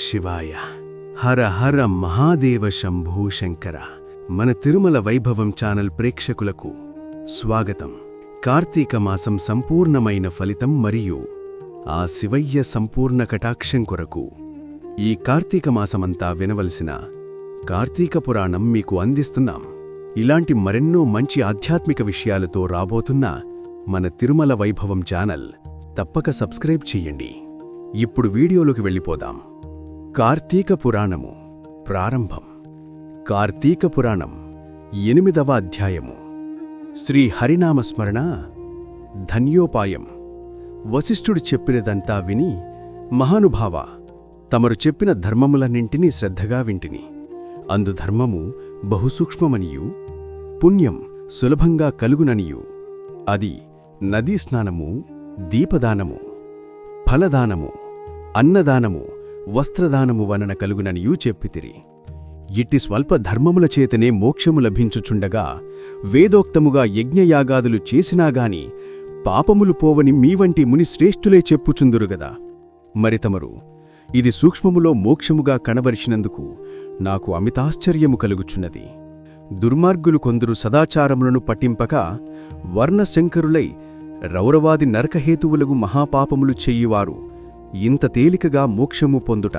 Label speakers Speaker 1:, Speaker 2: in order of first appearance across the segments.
Speaker 1: శివాయ. హర హర మహాదేవ శంభూ శంకర. మన తిరుమల వైభవం ఛానల్ ప్రేక్షకులకు స్వాగతం. కార్తీక మాసం సంపూర్ణమైన ఫలితం మరియు ఆ శివయ్య సంపూర్ణ కటాక్షం కొరకు ఈ కార్తీక మాసమంతా వినవలసిన కార్తీక పురాణం మీకు అందిస్తున్నాం. ఇలాంటి మరెన్నో మంచి ఆధ్యాత్మిక విషయాలతో రాబోతున్న మన తిరుమల వైభవం ఛానల్ తప్పక సబ్స్క్రైబ్ చెయ్యండి ఇప్పుడు వీడియోలోకి వెళ్ళిపోదాం. కార్తీక పురాణము ప్రారంభం. కార్తీక పురాణం ఎనిమిదవ అధ్యాయము. శ్రీ హరినామస్మరణ ధన్యోపాయం. వశిష్ఠుడు చెప్పినదంతా విని మహానుభావ తమరు చెప్పిన ధర్మములన్నింటినీ శ్రద్ధగా వింటిని. అందు ధర్మము బహుసూక్ష్మమనియు పుణ్యం సులభంగా కలుగుననియు. అది నదీ స్నానము దీపదానము ఫలదానము అన్నదానము వస్త్రదానము వలన కలుగుననియూ చెప్పితిరి. ఇట్టి స్వల్ప ధర్మముల చేతనే మోక్షము లభించుచుండగా వేదోక్తముగా యజ్ఞయాగాదులు చేసినాగాని పాపములు పోవని మీ వంటి ముని శ్రేష్ఠులే చెప్పుచుందురుగదా మరి తమరు ఇది సూక్ష్మములో మోక్షముగా కనబరిచినందుకు నాకు అమితాశ్చర్యము కలుగుచున్నది. దుర్మార్గులు కొందరు సదాచారములను పట్టింపక వర్ణశంకరులై రౌరవాది నరకహేతువులకు మహాపాపములు చెయ్యివారు ఇంత తేలికగా మోక్షము పొందుట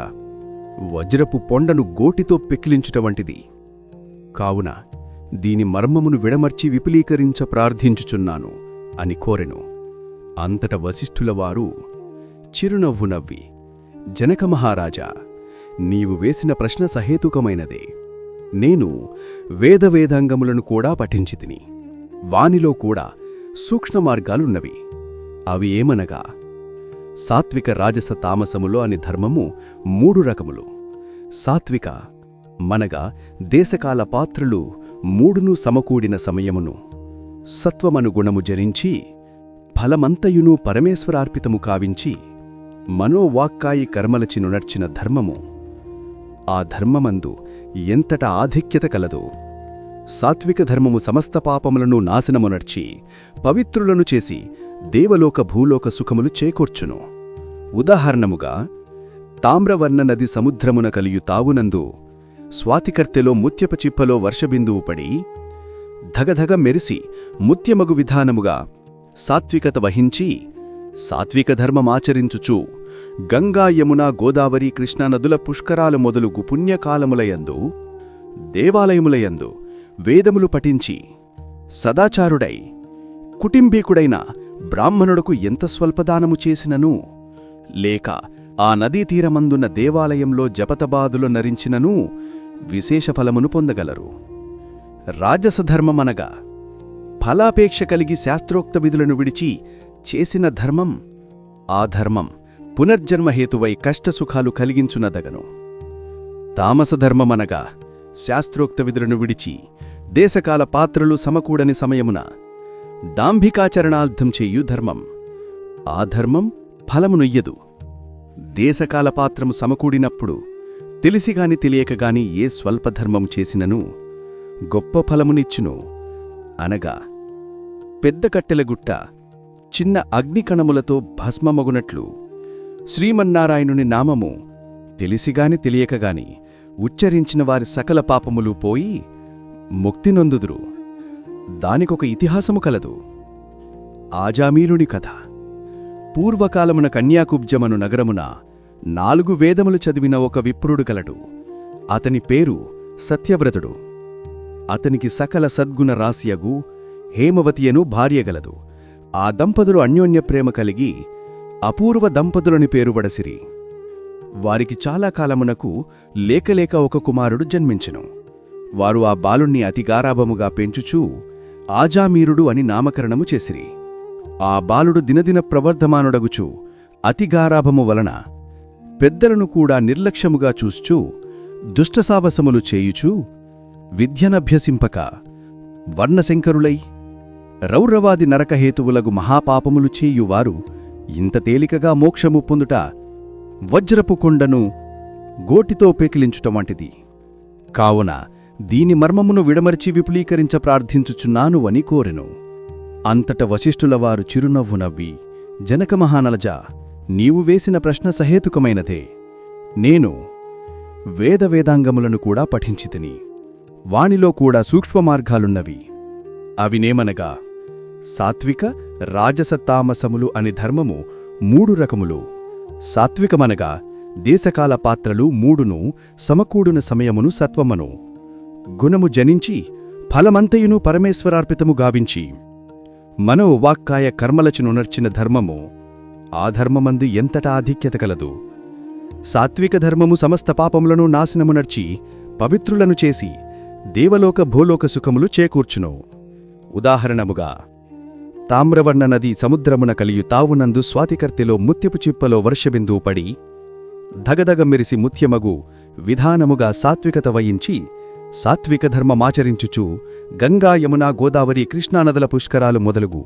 Speaker 1: వజ్రపు పొండను గోటితో పెకిలించుట వంటిది. కావున దీని మర్మమును విడమర్చి విపులీకరించ ప్రార్థించుచున్నాను అని కోరెను. అంతట వశిష్ఠులవారు చిరునవ్వు నవ్వి జనక మహారాజా నీవు వేసిన ప్రశ్న సహేతుకమైనదే. నేను వేదవేదాంగములను కూడా పఠించితిని. వానిలో కూడా సూక్ష్మ మార్గాలున్నవి అవి ఏమనగా సాత్విక రాజస తామసములు అని ధర్మము మూడు రకములు. సాత్విక మనగా దేశకాల పాత్రలు మూడును సమకూడిన సమయమును. సత్వమనుగుణము జరించి ఫలమంతయును పరమేశ్వరార్పితము కావించి మనోవాక్కాయి కర్మలచిను నడ్చిన ధర్మము. ఆ ధర్మమందు ఎంతట ఆధిక్యత కలదో సాత్విక ధర్మము సమస్త పాపములను నాశనమునర్చి పవిత్రులను చేసి దేవలోక భూలోక సుఖములు చేకూర్చును. ఉదాహరణముగా తామ్రవర్ణ నది సముద్రమున కలియు తావునందు స్వాతికర్తెలో ముత్యప చిప్పలో వర్షబిందువు పడి ధగధగ మెరిసి ముత్యమగు విధానముగా సాత్వికత వహించి సాత్విక ధర్మమాచరించుచు గంగా యమున గోదావరి కృష్ణానదుల పుష్కరాలు మొదలుగు పుణ్యకాలములయందు దేవాలయములయందు వేదములు పఠించి సదాచారుడై కుటుంబీకుడైన బ్రాహ్మణుడకు ఎంత స్వల్పదానము చేసినను? లేక ఆ నదీ తీరమందున్న దేవాలయంలో జపతబాదులు నరించిననూ విశేష ఫలమును పొందగలరు. రాజసధర్మమనగా ఫలాపేక్ష కలిగి శాస్త్రోక్త విధులను విడిచి చేసిన ధర్మం ఆ ధర్మం పునర్జన్మహేతువై కష్టసుఖాలు కలిగించునదగను. తామసధర్మమనగా శాస్త్రోక్త విధులను విడిచి దేశకాల పాత్రలు సమకూడని సమయమున డాంభికాచరణార్థం చేయు ధర్మం. ఆ ధర్మం ఫలమునొయ్యదు దేశకాలపాత్రము సమకూడినప్పుడు తెలిసిగాని తెలియకగాని ఏ స్వల్పధర్మం చేసినను గొప్ప ఫలమునిచ్చును. అనగా పెద్ద కట్టెలగుట్ట చిన్న అగ్నికణములతో భస్మమగునట్లు శ్రీమన్నారాయణుని నామము తెలిసిగాని తెలియకగాని ఉచ్చరించిన వారి సకల పాపములు పోయి ముక్తినొందుదురు దానికొక ఇతిహాసము కలదు. ఆజామీరుని కథ. పూర్వకాలమున కన్యాకుబ్జమను నగరమున నాలుగు వేదములు చదివిన ఒక విప్రుడు కలడు అతని పేరు సత్యవ్రతుడు. అతనికి సకల సద్గుణ రాసియగు హేమవతియను భార్యగలదు ఆ దంపతులు అన్యోన్య ప్రేమ కలిగి అపూర్వ దంపతులని పేరువడసిరి వారికి చాలా కాలమునకు లేకలేక ఒక కుమారుడు జన్మించెను. వారు ఆ బాలుణ్ణి అతిగారాభముగా పెంచుచూ ఆజామీరుడు అని నామకరణము చేసిరి. ఆ బాలుడు దినదిన ప్రవర్ధమానుడగుచు అతిగారాభము వలన పెద్దలను కూడా నిర్లక్ష్యముగా చూస్తూ దుష్టసావసములు చేయుచూ విద్యనభ్యసింపక వర్ణశంకరులై రౌరవాది నరకహేతువులగు మహాపాపములు చేయువారు ఇంత తేలికగా మోక్షము పొందుట వజ్రపు కొండను గోటితో పేకిలించుట వంటిది. కావున దీని మర్మమును విడమర్చి విపులీకరించ ప్రార్థించుచున్నాను అని కోరెను. అంతట వశిష్ఠులవారు చిరునవ్వు నవ్వి జనక మహానలజ నీవు వేసిన ప్రశ్న సహేతుకమైనదే. నేను వేద వేదాంగములను కూడా పఠించితిని. వానిలో కూడా సూక్ష్మ మార్గాలున్నవి అవినేమనగా సాత్విక రాజసత్తామసములు అని ధర్మము మూడు రకములు. సాత్వికమనగా దేశకాల పాత్రలు మూడును సమకూడున సమయమును సత్వమను. గుణము జనించి ఫలమంతయును పరమేశ్వరార్పితము గావించి. మనో వాక్కాయ కర్మలచునునర్చిన ధర్మము ఆ ధర్మమందు ఎంతటా ఆధిక్యత కలదు. సాత్విక ధర్మము సమస్త పాపములను నాశనమునర్చి పవిత్రులను చేసి దేవలోక భూలోక సుఖములు చేకూర్చును. ఉదాహరణముగా తామ్రవర్ణ నది సముద్రమున కలియు తావునందు స్వాతికర్తిలో ముత్యపు చిప్పలో వర్షబిందువు పడి ధగధగ మెరిసి ముత్యమగు విధానముగా సాత్వికత వయించి సాత్విక ధర్మమాచరించుచు గంగా యమున గోదావరి కృష్ణానదుల పుష్కరాలు మొదలుగు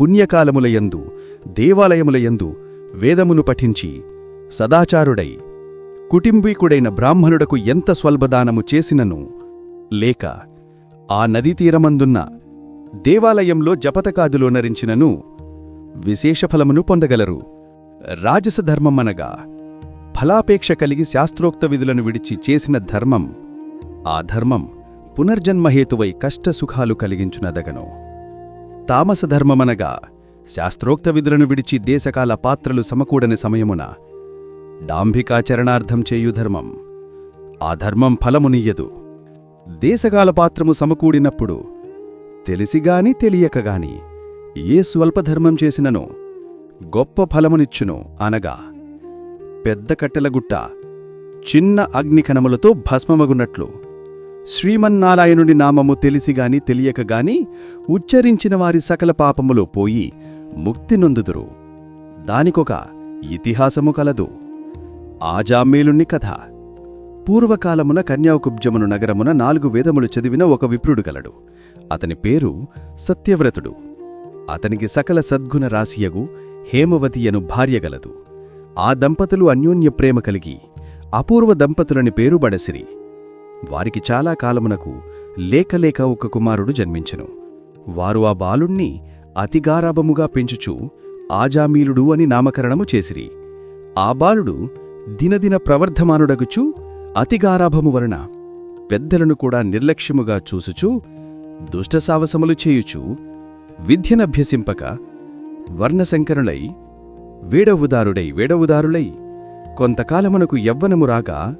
Speaker 1: పుణ్యకాలములయందు దేవాలయములయందు వేదమును పఠించి సదాచారుడై కుటుంబీకుడైన బ్రాహ్మణుడకు ఎంత స్వల్పదానము చేసినను లేక ఆ నదీతీరమందున్న దేవాలయంలో జపతకాదులోనరించినను విశేషఫలమును పొందగలరు. రాజసధర్మమనగా ఫలాపేక్ష కలిగి శాస్త్రోక్త విధులను విడిచి చేసిన ధర్మం ఆ ధర్మం పునర్జన్మహేతువై కష్టసుఖాలు కలిగించునదగను. తామసధర్మమనగా శాస్త్రోక్త విధులను విడిచి దేశకాల పాత్రలు సమకూడని సమయమున డాంభికాచరణార్థం చేయు ధర్మం ఆ ధర్మం ఫలమునియ్యదు దేశకాల పాత్రము సమకూడినప్పుడు తెలిసిగాని తెలియకగాని ఏ స్వల్పధర్మం చేసినను గొప్ప ఫలమునిచ్చును అనగా పెద్ద కట్టెలగుట్ట చిన్న అగ్నికణములతో భస్మమగున్నట్లు శ్రీమన్నారాయణుడి నామము తెలిసిగాని తెలియకగాని ఉచ్చరించిన వారి సకల పాపములు పోయి ముక్తి నొందుదురు. దానికొక ఇతిహాసము కలదు. ఆజామేలుని కథ. పూర్వకాలమున కన్యాకుబ్జమును నగరమున నాలుగు వేదములు చదివిన ఒక విప్రుడు గలడు. అతని పేరు సత్యవ్రతుడు. అతనికి సకల సద్గుణ రాశియగు హేమవతియను భార్యగలదు ఆ దంపతులు అన్యోన్య ప్రేమ కలిగి అపూర్వ దంపతులని పేరు బడసిరి వారికి చాలా కాలమునకు లేకలేక ఒక కుమారుడు జన్మించెను. వారు ఆ బాలుణ్ణి అతిగారాభముగా పెంచుచూ ఆజామీలుడు అని నామకరణము చేసిరి. ఆ బాలుడు దినదిన ప్రవర్ధమానుడగుచూ అతిగారాభము వలన పెద్దలను కూడా నిర్లక్ష్యముగా చూసుచూ దుష్టసావసములు చేయుచూ విద్యనభ్యసింపక వర్ణశంకరులై వేడవుదారుడై వేడవుదారులై కొంతకాలమునకు యవ్వనము రాగా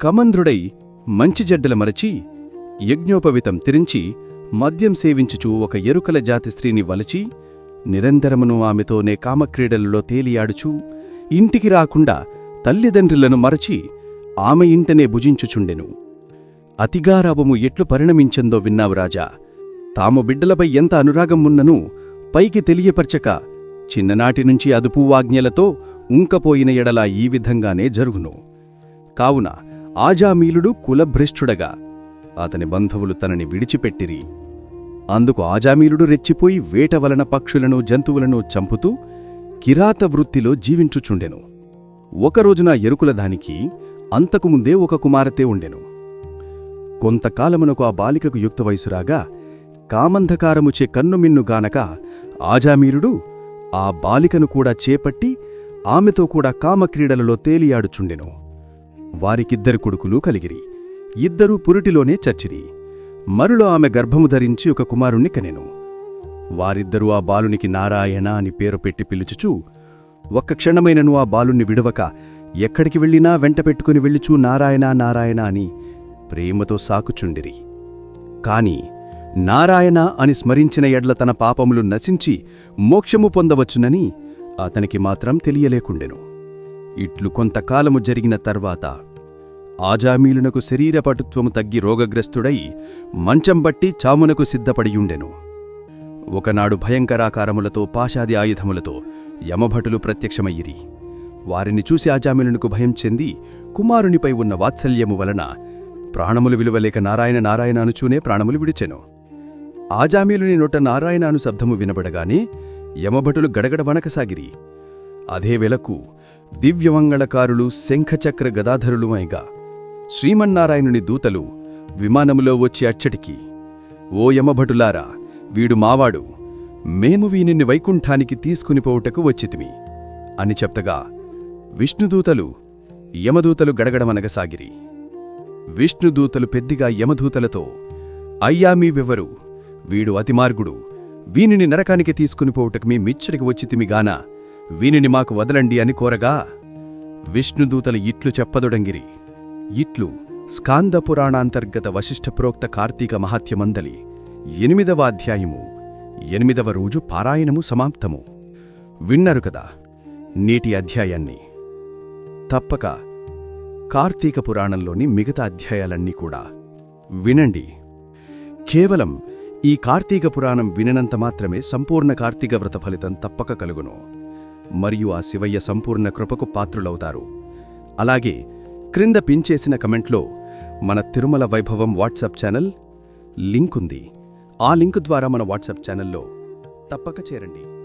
Speaker 1: కమంద్రుడై మంచి జడ్డల మరచి యజ్ఞోపవితం తిరించి మద్యం సేవించుచూ ఒక ఎరుకల జాతి స్త్రీని వలచి నిరంతరమును ఆమెతోనే కామక్రీడలలో తేలియాడుచూ ఇంటికి రాకుండా తల్లిదండ్రులను మరచి ఆమె ఇంటనే భుజించుచుండెను. అతిగారాభము ఎట్లు పరిణమించిందో విన్నావు రాజా. తాము బిడ్డలపై ఎంత అనురాగం ఉన్ననూ పైకి తెలియపరచక చిన్ననాటినుంచి అదుపువాజ్ఞలతో ఉంకపోయిన ఎడలా ఈ విధంగానే జరుగును. కావున ఆజామీలుడు కులభ్రష్టుడగా. అతని బంధువులు తనని విడిచిపెట్టిరి. అందుకు ఆజామీలుడు రెచ్చిపోయి వేట వలన పక్షులను జంతువులను చంపుతూ కిరాత వృత్తిలో జీవించుచుండెను. ఒకరోజున ఎరుకుల దానికి అంతకుముందే ఒక కుమారతే ఉండెను. కొంతకాలమునకు ఆ బాలికకు యుక్త వయసురాగా కామంధకారముచే కన్నుమిన్నుగానక ఆజామీరుడు ఆ బాలికను కూడా చేపట్టి ఆమెతో కూడా కామక్రీడలలో తేలియాడుచుండెను. వారికిద్దరు కొడుకులు కలిగిరి. ఇద్దరూ పురిటిలోనే చచ్చిరి. మరులో ఆమె గర్భము ధరించి ఒక కుమారుణ్ణి కనెను. వారిద్దరూ ఆ బాలునికి నారాయణ అని పేరు పెట్టి పిలుచుచూ ఒక్క క్షణమైనను ఆ బాలుణ్ణి విడవక ఎక్కడికి వెళ్ళినా వెంట పెట్టుకుని వెళ్ళిచూ నారాయణ నారాయణ అని ప్రేమతో సాకుచుండిరి. కాని నారాయణ అని స్మరించిన ఎడ్ల తన పాపములు నశించి మోక్షము పొందవచ్చునని అతనికి మాత్రం తెలియలేకుండెను. ఇట్లు కొంతకాలము జరిగిన తర్వాత ఆజామీలునకు శరీరపటుత్వము తగ్గి రోగగ్రస్తుడై మంచం బట్టి చామునకు సిద్ధపడియుండెను. ఒకనాడు భయంకరాకారములతో పాశాది ఆయుధములతో యమభటులు ప్రత్యక్షమయ్యిరి. వారిని చూసి ఆజామిలునకు భయం చెంది కుమారునిపై ఉన్న వాత్సల్యము వలన ప్రాణములు విలువలేక నారాయణ నారాయణ అనుచూనే ప్రాణములు విడిచెను. ఆజామీలుని నోట నారాయణ అను శబ్దము వినబడగానే యమభటులు గడగడ వణకసాగిరి. అదే వెలకు దివ్యమంగళకారులు శంఖచక్ర గదాధరులు శ్రీమన్నారాయణుని దూతలు విమానములో వచ్చి అచ్చటికి ఓ యమభటులారా వీడు మావాడు మేము వీనిని వైకుంఠానికి తీసుకుని పోవుటకు వచ్చితిమి అని చెప్తగా విష్ణుదూతలు యమదూతలు గడగడమనగసాగిరి. విష్ణుదూతలు పెద్దిగా యమదూతలతో అయ్యా మీవెవరు వీడు అతిమార్గుడు వీనిని నరకానికి తీసుకునిపోవుటకు మీ మిచ్చటికి వచ్చితిమిగానా వీనిని మాకు వదలండి అని కోరగా విష్ణుదూతలు ఇట్లు చెప్పదొడంగిరి. ఇట్లు స్కాంద పురాణాంతర్గత వశిష్ఠ ప్రోక్త కార్తీక మహాత్యమందలి ఎనిమిదవ అధ్యాయము ఎనిమిదవ రోజు పారాయణము సమాప్తము. విన్నారు కదా నేటి అధ్యాయాన్ని. తప్పక కార్తీక పురాణంలోని మిగతా అధ్యాయాలన్నీ కూడా వినండి. కేవలం ఈ కార్తీక పురాణం విననంత మాత్రమే సంపూర్ణ కార్తీక వ్రత ఫలితం తప్పక కలుగును. మరియు ఆ శివయ్య సంపూర్ణ కృపకు పాత్రులవుతారు. అలాగే క్రింద పించేసిన కమెంట్లో మన తిరుమల వైభవం వాట్సాప్ ఛానల్ లింక్ ఉంది. ఆ లింక్ ద్వారా మన వాట్సాప్ ఛానల్లో తప్పక చేరండి.